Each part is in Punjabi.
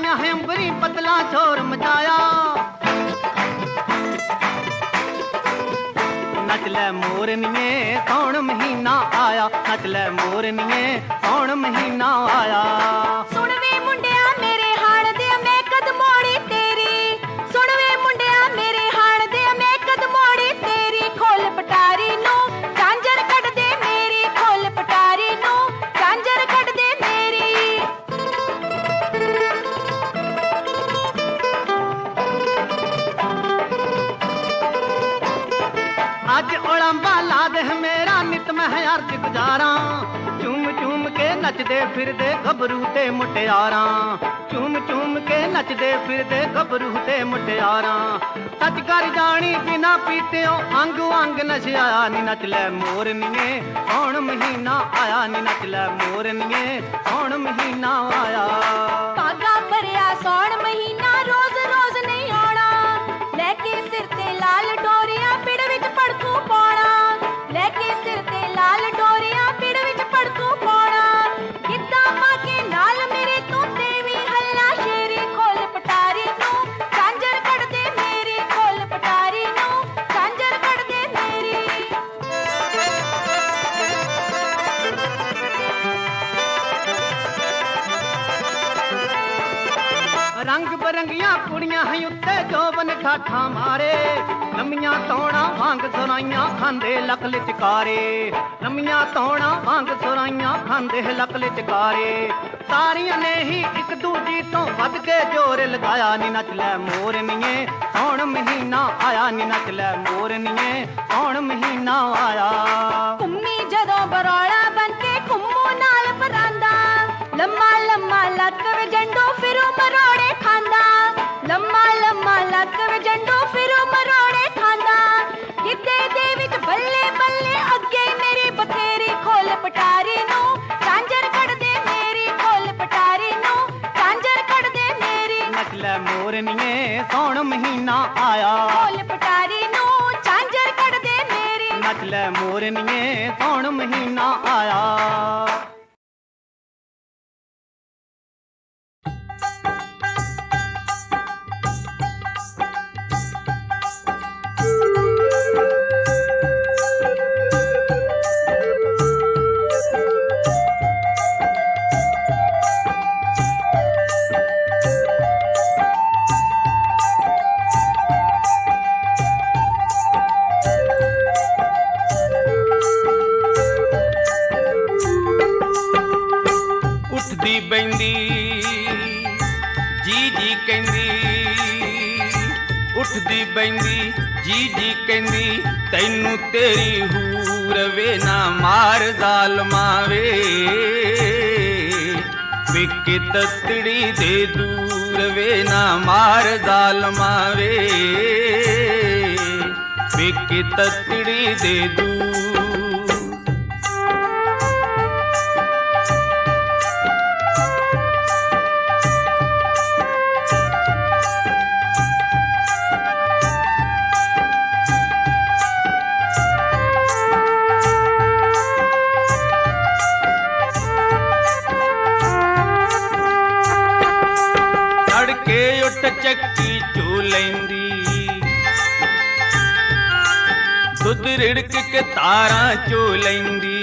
आया पतला शोर मचाया नचले मोरनिए कौन महीना आया नचले मोरनिए कौन महीना आया सुनवे ਲਾਂਬਾ ਲਾ ਦੇ ਮੇਰਾ ਨਿਤ ਮਹਿ ਅਰਜ ਗੁਜ਼ਾਰਾਂ। ਚੁੰਮ ਚੁੰਮ ਕੇ ਨੱਚਦੇ ਫਿਰਦੇ ਗੱਭਰੂ ਤੇ ਮੁਟਿਆਰਾਂ। ਚੁੰਮ ਚੁੰਮ ਕੇ ਨੱਚਦੇ ਫਿਰਦੇ ਗੱਭਰੂ ਤੇ ਮੁਟਿਆਰਾਂ। ਸੱਚ ਕਰ ਜਾਣੀ ਬਿਨਾ ਪੀਤਿਓ ਅੰਗ ਅੰਗ ਨਸ਼ਿਆ ਨੀ ਨੱਚ ਲੈ ਮੋਰਨੀਏ ਹੁਣ ਮਹੀਨਾ ਆਇਆ ਨੀ ਨੱਚ ਲੈ ਮੋਰਨੀਏ ਹੁਣ ਮਹੀਨਾ ਆਇਆ। ਬਾਹੀਂ ਮਾਰੇ, ਲੰਮੀਆਂ ਤੌਣਾ ਵਾਂਗ ਸੁਰਾਈਆਂ ਖਾਂਦੇ ਲੱਕ ਲਚਕਾਰੇ। ਲੰਮੀਆਂ ਤੌਣਾ ਵਾਂਗ ਸੁਰਾਈਆਂ ਖਾਂਦੇ ਲੱਕ ਲਚਕਾਰੇ। ਸਾਰੀਆਂ ਨੇ ਹੀ ਇੱਕ ਦੂਜੀ ਤੋਂ ਵੱਧ ਕੇ ਜੋਰ ਲਗਾਇਆ, ਨੀ ਨੱਚ ਲੈ ਮੋਰਨੀਏ ਹੁਣ ਮਹੀਨਾ ਆਇਆ, ਨੀ ਨੱਚ ਲੈ ਮੋਰਨੀਏ ਹੁਣ ਮਹੀਨਾ ਆਇਆ। ਕੁੰਮੀ ਜਦੋਂ ਬਰੋਲਾ ਬਣ ਕੇ ਕੁੰਮੂ ਨਾਲ ਪਰਾਂਦਾ। ਲੰਮਾ ਲੰਮਾ ਲੱਕ ਲੈ ਮੋਰਨੀਏ ਸੌਣ ਮਹੀਨਾ ਆਇਆ? ਖੋਲ ਪਟਾਰੀ ਨੂੰ ਝਾਂਜਰ ਕੱਢਦੇ ਮੇਰੀ। ਨੱਚ ਲੈ ਮੋਰਨੀਏ ਸੌਣ ਮਹੀਨਾ ਆਇਆ? ਜੀ ਕਹਿੰਦੀ, ਤੈਨੂੰ ਤੇਰੀ ਹੂਰ ਵੇ ਨਾ ਮਾਰ ਜ਼ਾਲਮਾ ਵੇ। ਵਿਕੇ ਤਤੜੀ ਦੇ ਦੂਰ ਵੇ ਨਾ ਮਾਰ ਜ਼ਾਲਮਾ ਵੇ। ਵਿਕੇ ਤਤੜੀ ਦੇ ਦੂਰ ਤੜਕੇ ਉੱਠ ਚੱਕੀ ਚੂ ਲੈਂਦੀ ਦੁੱਧ ਰਿੜਕ ਕੇ ਤਾਰਾਂ ਚੋ ਲੈਂਦੀ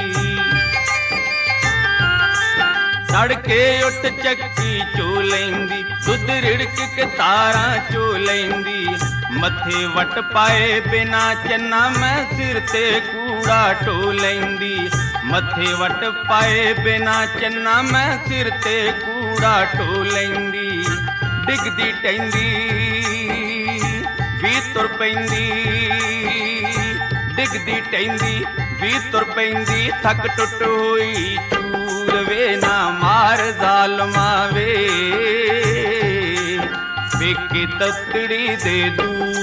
ਤੜਕੇ ਉੱਠ ਚੱਕੀ ਚੋ ਲੈਂਦੀ ਦੁੱਧ ਰਿੜਕ ਕੇ ਤਾਰਾਂ ਚੋ ਲੈਂਦੀ ਮੱਥੇ ਵਟ ਪਾਏ ਬਿਨਾ ਚੰਨਾ ਮੈਂ ਸਿਰ ਤੇ ਕੂੜਾ ਢੋ ਲੈਂਦੀ ਮੱਥੇ ਵਟ ਡਿੱਗਦੀ ਟੈਂਦੀ ਵੀ ਤੁਰ ਪੈਂਦੀ। ਡਿੱਗਦੀ ਟੈਂਦੀ ਵੀ ਤੁਰ ਪੈਂਦੀ, ਥੱਕ ਟੁੱਟ ਹੋਈ ਚੂਰ ਵੇ ਨਾ ਮਾਰ ਜ਼ਾਲਮਾ ਵੇ। ਵੇਕੇ ਤਤੜੀ ਦੇ ਦੂ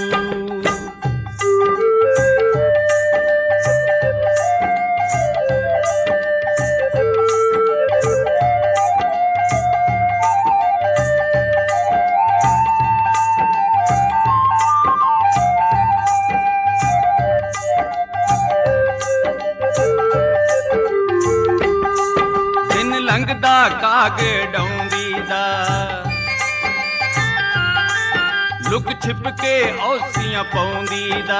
ਲੰਘਦਾ ਕਾਗ ਡੌਂਦੀ ਦਾ ਲੁਕ ਛਿਪ ਕੇ ਔਸੀਆਂ ਪਾਉਂਦੀ ਦਾ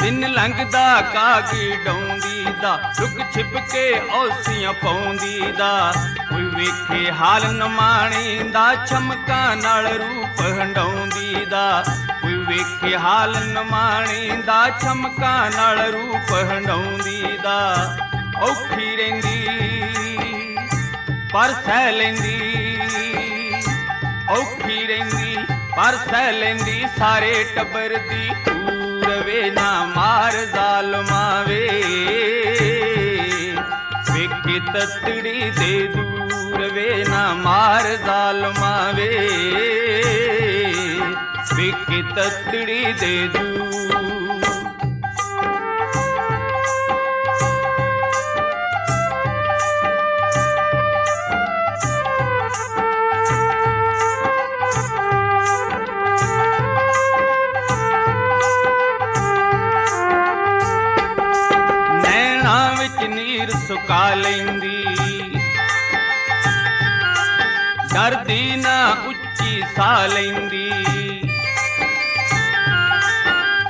ਦਿਨ ਲੰਘਦਾ ਕਾਗ ਡੌਂਦੀ ਦਾ ਲੁਕ ਛਿਪ ਕੇ ਔਸੀਆਂ ਪਾਉਂਦੀ ਦਾ ਕੋਈ ਵੇਖੇ ਹਾਲ ਨਮਾਣੀ ਦਾ ਚਮਕਾਂ ਨਾਲ ਰੂਪ ਹੰਡਾਉਂਦੀ ਦਾ ਕੋਈ ਵੇਖੇ ਹਾਲ ਨਮਾਣੀ ਦਾ ਚਮਕਾਂ ਨਾਲ ਰੂਪ ਹੰਡਾਉਂਦੀ ਦਾ ਔਖੀ ਰਹਿੰਦੀ, ਪਰ ਸਹਿ ਲੈਂਦੀ। ਔਖੀ ਰਹਿੰਦੀ, ਪਰ ਸਹਿ ਲੈਂਦੀ, ਸਾਰੇ ਟੱਬਰ ਦੀ ਕੂਰ ਵੇ ਨਾ ਮਾਰ ਜ਼ਾਲਮਾ ਵੇ। ਵੇਖੇ ਤਤੜੀ ਦੇ ਦੂਰ ਵੇ ਨਾ ਮਾਰ ਜ਼ਾਲਮਾ ਵੇ। ਵੇਖੇ ਤਤੜੀ ਦੇ ਦੂਰ ਵਿੱਚ ਨੀਰ ਸੁਕਾ ਲੈਂਦੀ। ਡਰਦੀ ਨਾ ਉੱਚੀ ਸਾਹ ਲੈਂਦੀ।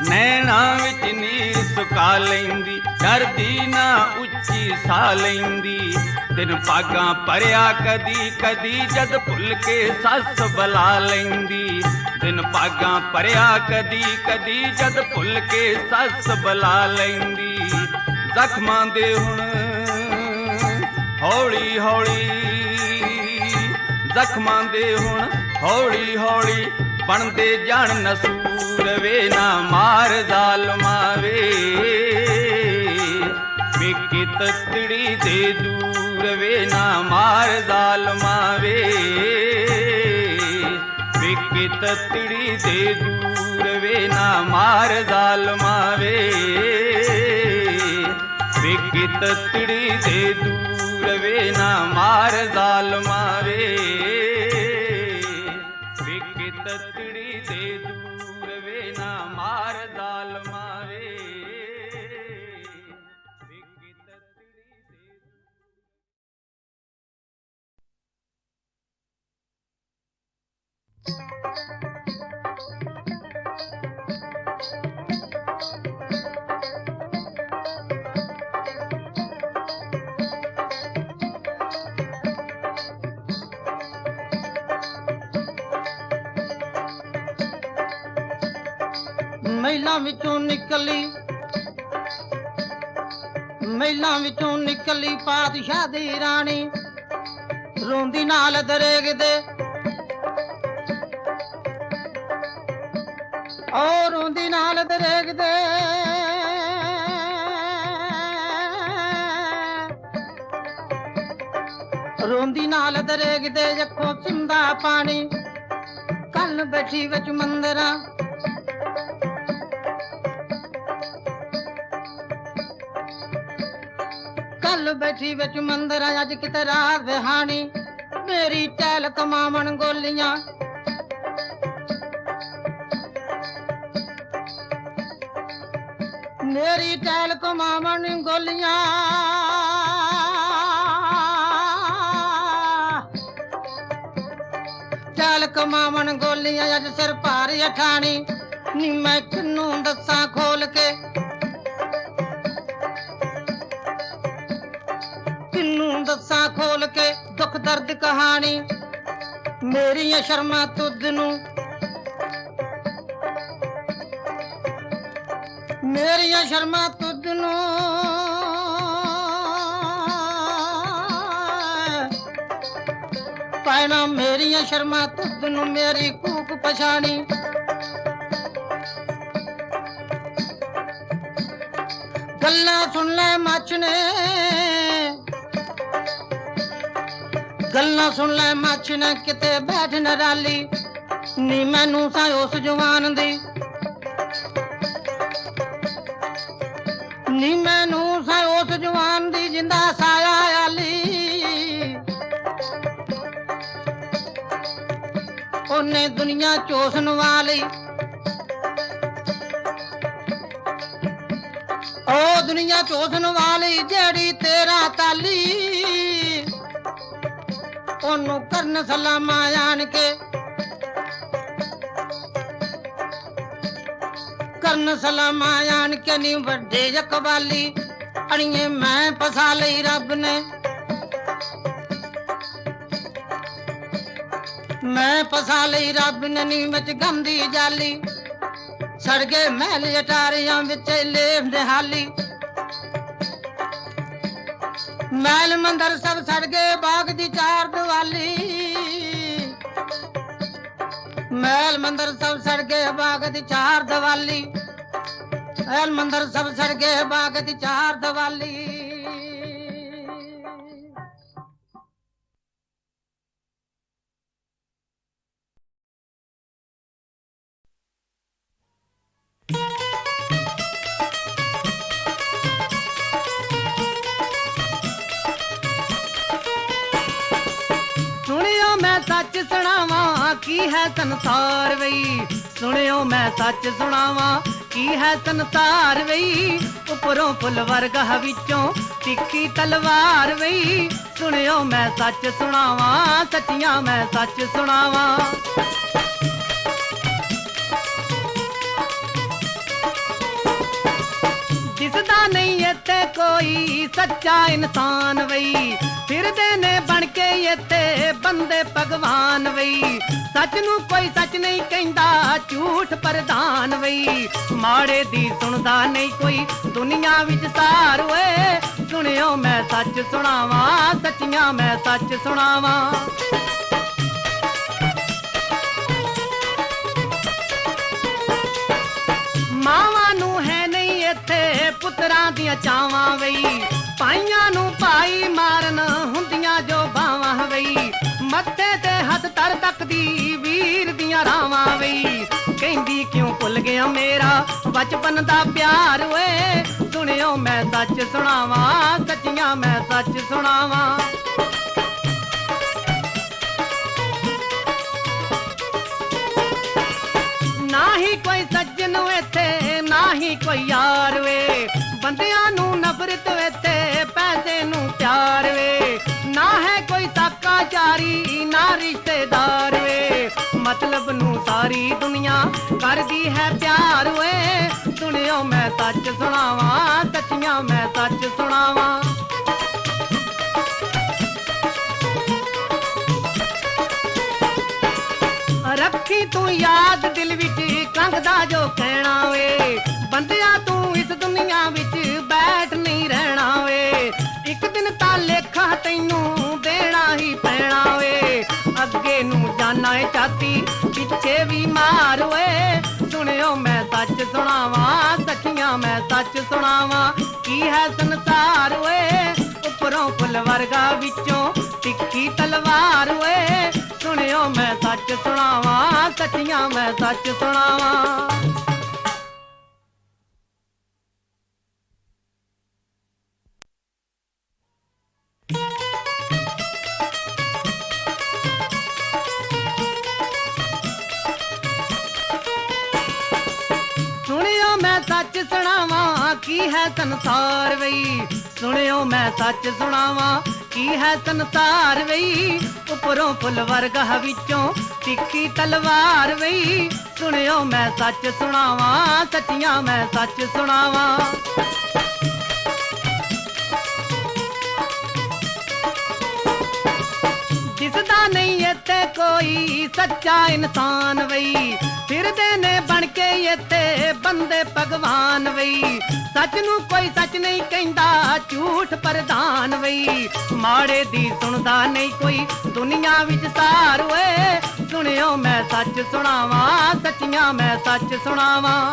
ਨੈਣਾ ਵਿੱਚ ਨੀਰ ਸੁਕਾ ਲੈਂਦੀ, ਡਰਦੀ ਨਾ ਉੱਚੀ ਸਾਹ ਲੈਂਦੀ। ਦਿਨ ਭਾਗਾਂ ਭਰਿਆ ਕਦੀ ਕਦੀ ਜਦ ਭੁੱਲ ਕੇ ਸੱਸ ਬੁਲਾ ਲੈਂਦੀ। ਦਿਨ ਭਾਗਾਂ ਭਰਿਆ ਕਦੀ ਕਦੀ ਜਦ ਭੁੱਲ ਕੇ ਸੱਸ ਬੁਲਾ ਲੈਂਦੀ। ਜ਼ਖਮਾਂ ਦੇ ਹੁਣ। ਹੌਲੀ ਹੌਲੀ ਜ਼ਖਮਾਂ ਦੇ ਹੁਣ। ਹੌਲੀ ਹੌਲੀ ਬਣਦੇ ਜਾਣ ਨਸੂਰ ਵੇ ਨਾ ਮਾਰ ਜ਼ਾਲਮਾਂ ਵੇ ਵੇਕੇ ਤਤੜੀ ਦੇ ਦੂਰ ਵੇ ਨਾ ਮਾਰ ਜ਼ਾਲਮਾਂ ਵੇ ਵੇਕੇ ਤਤੜੀ ਦੇ ਦੂਰ ਵੇ ਨਾ ਮਾਰ ਜ਼ਾਲਮਾਂ ਵੇ ਵੇਕੇ ਤਤੜੀ ਦੇ ਦੂਰ ਵੇ ਨਾ ਮਾਰ ਜ਼ਾਲਮਾਂ ਵੇ ਵੇਕੇ ਤਤੜੀ ਦੇ ਦੂਰ ਵੇ ਨਾ ਮਾਰ ਜ਼ਾਲਮਾਂ ਵੇ ਵੇਕੇ ਮਹਿਲਾਂ ਵਿੱਚੋਂ ਨਿਕਲੀ। ਮਹਿਲਾਂ ਵਿੱਚੋਂ ਨਿਕਲੀ ਪਾਤਸ਼ਾਹ ਦੀ ਰਾਣੀ। ਰੋਂਦੀ ਨਾਲ ਦਰੇਗਦੇ। ਔਰ ਰੋਂਦੀ ਨਾਲ ਦਰੇਗਦੇ। ਰੋਂਦੀ ਨਾਲ ਦਰੇਗਦੇ, ਜੱਖੋਂ ਸਿੰਦਾ ਪਾਣੀ। ਕੰਨ ਬੈਠੀ ਵਿੱਚ ਮੰਦਰਾਂ। ਕੱਲ ਬੈਠੀ ਵਿੱਚ ਮੰਦਰ ਅੱਜ ਕਿਤੇ ਰਾਤ ਵਿਹਾਣੀ ਮੇਰੀ ਟੈਲ ਕਮਾਵਣ ਗੋਲੀਆਂ। ਮੇਰੀ ਟੈਲ ਕਮਾਵਣ ਗੋਲੀਆਂ। ਟੈਲ ਕਮਾਵਣ ਗੋਲੀਆਂ, ਅੱਜ ਸਿਰ ਭਾਰੀ ਅਠਾਣੀ। ਨੀ ਮੈਂ ਕਿਨੂੰ ਦੱਸਾਂ ਖੋਲ ਕੇ। ਦੱਸਾਂ ਖੋਲ ਕੇ ਦੁੱਖ ਦਰਦ ਕਹਾਣੀ। ਮੇਰੀਆਂ ਸ਼ਰਮਾਂ ਤੁਧ ਨੂੰ। ਮੇਰੀਆਂ ਸ਼ਰਮਾਂ ਤੁਧ ਨੂੰ। ਪੈਣਾ ਮੇਰੀਆਂ ਸ਼ਰਮਾਂ ਤੁਧ ਨੂੰ ਮੇਰੀ ਕੂਕ ਪਛਾਣੀ। ਗੱਲਾਂ ਸੁਣ ਲੈ ਮੱਚ ਨੇ ਗੱਲਾਂ ਸੁਣ ਲੈ ਮੱਛ ਨਾ ਕਿਤੇ ਬੈਠ ਨਾ ਰਾਲੀ ਨੀ ਮੈਨੂੰ ਤਾਂ ਉਸ ਜਵਾਨ ਦੀ। ਨੀ ਮੈਨੂੰ ਤਾਂ ਉਸ ਜਵਾਨ ਦੀ ਜਿੰਦਾ ਸਾਇਆ ਆਲੀ। ਉਹਨੇ ਦੁਨੀਆ ਚੋਸਣ ਵਾਲੀ। ਉਹ ਦੁਨੀਆ ਚੋਸਣ ਵਾਲੀ ਜਿਹੜੀ ਤੇਰਾ ਤਾਲੀ। ਉਹਨੂੰ ਕਰਨ ਸਲਾਮਾਂ ਆਣ ਕੇ। ਕਰਨ ਸਲਾਮਾਂ ਆਣ ਕੇ ਨੀ ਵੱਡੇ ਜਕਵਾਲੀ ਅਣੀਏ ਮੈਂ ਫਸਾ ਲਈ ਰੱਬ ਨੇ। ਮੈਂ ਫਸਾ ਲਈ ਰੱਬ ਨੇ ਨੀ ਵਿੱਚ ਗੰਦੀ ਜਾਲੀ। ਸੜ ਗਏ ਮਹਿਲ ਅਟਾਰੀਆਂ ਵਿੱਚ ਲੇਫ ਨਿਹਾਲੀ ਮਹਿਲ ਮੰਦਰ ਸਭ ਸੜ ਗਏ ਬਾਗ ਦੀ ਚਾਰ ਮਹਿਲ ਮੰਦਰ ਸਭ ਸੜ ਗਏ ਬਾਗ ਦੀ ਚਾਰ ਦੀਵਾਲੀ। ਮਹਿਲ ਮੰਦਰ ਸਭ ਸੜ ਗਏ ਬਾਗ ਦੀ ਚਾਰ ਦੀਵਾਲੀ। ਸੱਚ ਸੁਣਾਵਾਂ, ਕੀ ਹੈ ਸੰਸਾਰ ਵਈ? ਸੁਣਿਓ ਮੈਂ ਸੱਚ ਸੁਣਾਵਾਂ, ਕੀ ਹੈ ਸੰਸਾਰ ਵਈ? ਉੱਪਰੋਂ ਫੁੱਲ ਵਰਗਾ ਵਿੱਚੋਂ ਤਿੱਖੀ ਤਲਵਾਰ ਵਈ। ਸੁਣਿਓ ਮੈਂ ਸੱਚ ਸੁਣਾਵਾਂ, ਸੱਚੀਆਂ ਮੈਂ ਸੱਚ ਸੁਣਾਵਾਂ। ਦਿਸਦਾ ਨਹੀਂ ਇੱਥੇ ਕੋਈ ਸੱਚਾ ਇਨਸਾਨ ਵਈ। ਫਿਰਦੇ ਨੇ ਬਣ ਕੇ ਇੱਥੇ, ਬੰਦੇ ਭਗਵਾਨ ਵਈ ਸੱਚ ਨੂੰ ਕੋਈ ਸੱਚ ਨਹੀਂ ਕਹਿੰਦਾ, ਝੂਠ ਪ੍ਰਧਾਨ ਵਈ ਮਾੜੇ ਦੀ ਸੁਣਦਾ ਨਹੀਂ ਕੋਈ, ਦੁਨੀਆ ਵਿੱਚ ਸਾਰ ਓਏ ਸੁਣਿਓ ਮੈਂ ਸੱਚ ਸੁਣਾਵਾਂ, ਸੱਚੀਆਂ ਮੈਂ ਸੱਚ ਸੁਣਾਵਾਂ। ਮਾਵਾਂ ਨੂੰ ਹੈ ਨਹੀਂ ਇੱਥੇ ਪੁੱਤਰਾਂ ਦੀਆਂ ਚਾਵਾਂ ਵਈ ਪਾਈਆਂ ਨੂੰ ਭਾਈ ਮਾਰਨ ਹੁੰਦੀਆਂ ਜੋ ਬਾਵਾਂ ਵਈ। ਮੱਥੇ ਤੇ ਹੱਥ ਤਰ ਤੱਕਦੀ ਵੀਰ ਦੀਆਂ ਰਾਵਾਂ ਵਈ। ਕਹਿੰਦੀ ਕਿਉਂ ਭੁੱਲ ਗਿਆ ਮੇਰਾ ਬਚਪਨ ਦਾ ਪਿਆਰ ਓਏ? ਸੁਣਿਓ ਮੈਂ ਸੱਚ ਸੁਣਾਵਾਂ, ਸੱਚੀਆਂ ਮੈਂ ਸੱਚ ਸੁਣਾਵਾਂ। ਨਾ ਹੀ ਕੋਈ ਸੱਜਣ ਇੱਥੇ ਨਾ ਹੀ ਕੋਈ ਯਾਰ ਵੇ ਬੰਦਿਆਂ ਨੂੰ ਨਫ਼ਰਤ ਇੱਥੇ ਪਿਆਰ ਵੇ। ਨਾ ਹੈ ਕੋਈ ਸਾਕਾ ਨਾ ਰਿਸ਼ਤੇਦਾਰ ਵੇ। ਮਤਲਬ ਨੂੰ ਸਾਰੀ ਦੁਨੀਆ ਕਰਦੀ ਹੈ ਪਿਆਰ ਵੇ ਸੁਣਿਓ ਮੈਂ ਸੱਚ ਸੁਣਾਵਾਂ, ਸੱਚੀਆਂ ਮੈਂ ਸੱਚ ਸੁਣਾਵਾਂ। ਰੱਖੀ ਤੂੰ ਯਾਦ ਦਿਲ ਵਿੱਚ, ਕੰਗਦਾ ਜੋ ਕਹਿਣਾ ਵੇ। ਬੰਦਿਆ ਤੂੰ ਨੂੰ ਜਾਣਾ ਚਾਤੀ, ਪਿੱਛੇ ਵੀ ਮਾਰ ਓਏ ਸੁਣਿਓ ਮੈਂ ਸੱਚ ਸੁਣਾਵਾਂ ਸੱਚੀਆਂ ਮੈਂ ਸੱਚ ਸੁਣਾਵਾਂ। ਕੀ ਹੈ ਸੰਸਾਰ ਓਏ? ਉੱਪਰੋਂ ਫੁੱਲ ਵਰਗਾ ਵਿੱਚੋਂ ਤਿੱਖੀ ਤਲਵਾਰ ਓਏ। ਸੁਣਿਓ ਮੈਂ ਸੱਚ ਸੁਣਾਵਾਂ, ਸਖੀਆਂ ਮੈਂ ਸੱਚ ਸੁਣਾਵਾਂ। ਮੈਂ ਸੱਚ ਸੁਣਾਵਾਂ, ਕੀ ਹੈ ਸੰਸਾਰ ਵਈ? ਸੁਣਿਓ ਮੈਂ ਸੱਚ ਸੁਣਾਵਾਂ, ਕੀ ਹੈ ਸੰਸਾਰ ਵਈ? ਉੱਪਰੋਂ ਫੁੱਲ ਵਰਗਾ ਵਿੱਚੋਂ ਤਿੱਖੀ ਤਲਵਾਰ ਵਈ। ਸੁਣਿਓ ਮੈਂ ਸੱਚ ਸੁਣਾਵਾਂ, ਸੱਚੀਆਂ ਮੈਂ ਸੱਚ ਸੁਣਾਵਾਂ। ਦਿਸਦਾ ਨਹੀਂ ਇੱਥੇ ਕੋਈ ਸੱਚਾ ਇਨਸਾਨ ਵਈ। ਫਿਰਦੇ ਨੇ ਬਣ ਕੇ ਇੱਥੇ, ਬੰਦੇ ਭਗਵਾਨ ਵਈ ਸੱਚ ਨੂੰ ਕੋਈ ਸੱਚ ਨਹੀਂ ਕਹਿੰਦਾ, ਝੂਠ ਪ੍ਰਧਾਨ ਵਈ ਮਾੜੇ ਦੀ ਸੁਣਦਾ ਨਹੀਂ ਕੋਈ, ਦੁਨੀਆ ਵਿੱਚ ਸਾਰ ਓਏ ਸੁਣਿਓ ਮੈਂ ਸੱਚ ਸੁਣਾਵਾਂ, ਸੱਚੀਆਂ ਮੈਂ ਸੱਚ ਸੁਣਾਵਾਂ।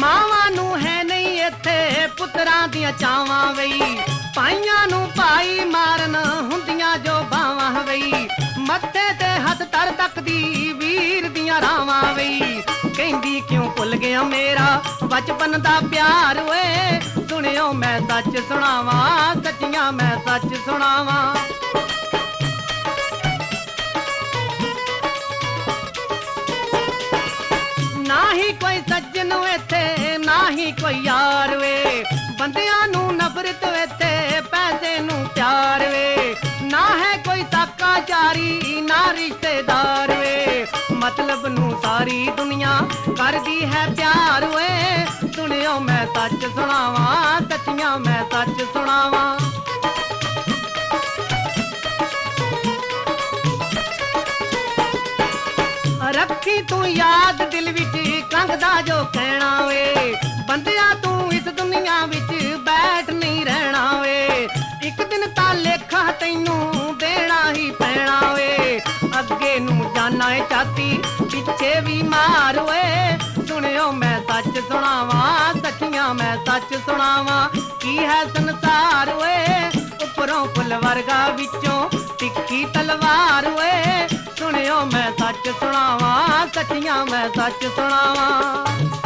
ਮਾਵਾਂ ਨੂੰ ਹੈ ਨਹੀਂ ਇੱਥੇ ਪੁੱਤਰਾਂ ਦੀਆਂ ਚਾਵਾਂ ਵਈ ਪਾਈਆਂ ਨੂੰ ਭਾਈ ਮਾਰਨ ਹੁੰਦੀਆਂ ਜੋ ਬਾਵਾਂ ਵਈ। ਮੱਥੇ ਤੇ ਹੱਥ ਤਰ ਤੱਕਦੀ ਵੀਰ ਦੀਆਂ ਰਾਵਾਂ ਵਈ। ਕਹਿੰਦੀ ਕਿਉਂ ਭੁੱਲ ਗਿਆ ਮੇਰਾ ਬਚਪਨ ਦਾ ਪਿਆਰ ਓਏ। ਸੁਣਿਓ ਮੈਂ ਸੱਚ ਸੁਣਾਵਾਂ, ਸੱਚੀਆਂ ਮੈਂ ਸੱਚ ਸੁਣਾਵਾਂ। ਨਾ ਹੀ ਕੋਈ ਸੱਜਣ ਇੱਥੇ ਨਾ ਹੀ ਕੋਈ ਯਾਰ ਵੇ ਬੰਦਿਆਂ ਨੂੰ ਨਫ਼ਰਤ ਇੱਥੇ ਚਾਰੀ ਨਾ ਰਿਸ਼ਤੇਦਾਰ ਵੇ। ਮਤਲਬ ਨੂੰ ਸਾਰੀ ਦੁਨੀਆ ਕਰਦੀ ਹੈ ਪਿਆਰ ਓਏ। ਸੁਣਿਓ ਮੈਂ ਸੱਚ ਸੁਣਾਵਾਂ, ਸੱਚੀਆਂ ਮੈਂ ਸੱਚ ਸੁਣਾਵਾਂ। ਰੱਖੀ ਤੂੰ ਯਾਦ ਦਿਲ ਵਿੱਚ ਕੰਗਦਾ ਜੋ ਕਹਿਣਾ ਵੇ। ਬੰਦਿਆ ਤੂੰ ਇਸ ਦੁਨੀਆ ਵਿੱਚ ਬੈਠ ਨਹੀਂ ਰਹਿਣਾ ਵੇ। ਇੱਕ ਦਿਨ ਤਾਂ ਲੇਖਾ ਤੈਨੂੰ ਨੂੰ ਚਾਤੀ, ਪਿੱਛੇ ਵੀ ਮਾਰ ਓਏ ਸੁਣਿਓ ਮੈਂ ਸੱਚ ਸੁਣਾਵਾਂ ਸੱਚੀਆਂ ਮੈਂ ਸੱਚ ਸੁਣਾਵਾਂ। ਕੀ ਹੈ ਸੰਸਾਰ ਓਏ? ਉੱਪਰੋਂ ਫੁੱਲ ਵਰਗਾ ਵਿੱਚੋਂ ਤਿੱਖੀ ਤਲਵਾਰ ਓਏ। ਸੁਣਿਓ ਮੈਂ ਸੱਚ ਸੁਣਾਵਾਂ ਸੱਚੀਆਂ ਮੈਂ ਸੱਚ ਸੁਣਾਵਾਂ।